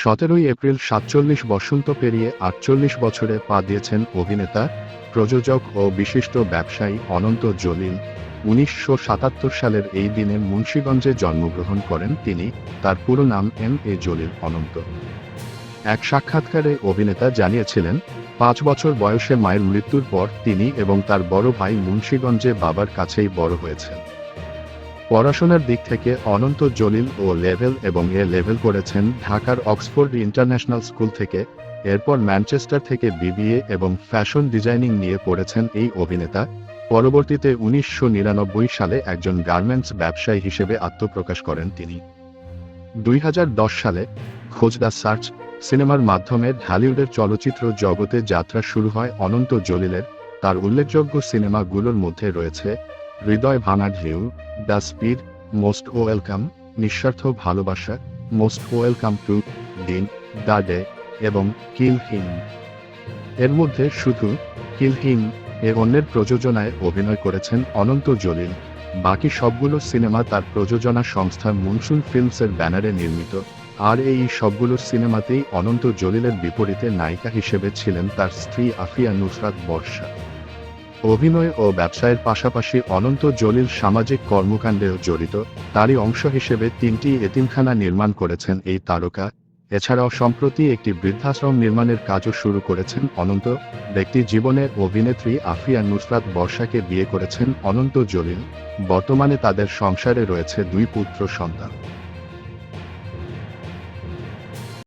সতেরোই এপ্রিল সাতচল্লিশ বসন্ত পেরিয়ে আটচল্লিশ বছরে পা দিয়েছেন অভিনেতা, প্রযোজক ও বিশিষ্ট ব্যবসায়ী অনন্ত জলিল। উনিশশো সাতাত্তর সালের এই দিনে মুন্সীগঞ্জে জন্মগ্রহণ করেন তিনি, তার পুরো নাম এম এ জলিল অনন্ত। এক সাক্ষাৎকারে অভিনেতা জানিয়েছিলেন, পাঁচ বছর বয়সে মায়ের মৃত্যুর পর তিনি এবং তার বড় ভাই মুন্সীগঞ্জে বাবার কাছেই বড় হয়েছেন। পড়াশোনার দিক থেকে অনন্ত জলিল ও লেভেল এবং এ লেভেল করেছেন ঢাকার অক্সফোর্ড ইন্টারন্যাশনাল স্কুল থেকে, এরপর ম্যানচেস্টার থেকে বিবিএ এবং ফ্যাশন ডিজাইনিং নিয়ে পড়েছেন এই অভিনেতা। পরবর্তীতে উনিশশো নিরানব্বই সালে একজন গার্মেন্টস ব্যবসায়ী হিসেবে আত্মপ্রকাশ করেন তিনি। দুই হাজার দশ সালে খোঁজ দ্য সার্চ সিনেমার মাধ্যমে ঢালিউডের চলচ্চিত্র জগতে যাত্রা শুরু হয় অনন্ত জলিলের। তার উল্লেখযোগ্য সিনেমাগুলোর মধ্যে রয়েছে হৃদয় ভাঙা ঢেউ দ্য স্পিড মোস্ট ওয়েলকাম নিঃস্বার্থ ভালোবাসা মোস্ট ওয়েলকাম টু দিন দ্য ডে এবং কিল হিম এর মধ্যে শুধু কিল হিম এ অন্যের প্রযোজনায় অভিনয় করেছেন অনন্ত জলিল। বাকি সবগুলো সিনেমা তার প্রযোজনা সংস্থা মনসুন ফিল্মসের ব্যানারে নির্মিত। আর এই সবগুলো সিনেমাতেই অনন্ত জলিলের বিপরীতে নায়িকা হিসেবে ছিলেন তার স্ত্রী আফিয়া নুসরাত বর্ষা। অভিনয় ও ব্যবসায়ের পাশাপাশি অনন্ত জলিল সামাজিক কর্মকাণ্ডেও জড়িত, তারই অংশ হিসেবে তিনটি এতিমখানা নির্মাণ করেছেন এই তারকা। এছাড়াও সম্প্রতি একটি বৃদ্ধাশ্রম নির্মাণের কাজও শুরু করেছেন অনন্ত। ব্যক্তি জীবনের অভিনেত্রী আফিয়া নুসরাত বর্ষাকে বিয়ে করেছেন অনন্ত জলিল। বর্তমানে তাদের সংসারে রয়েছে দুই পুত্র সন্তান।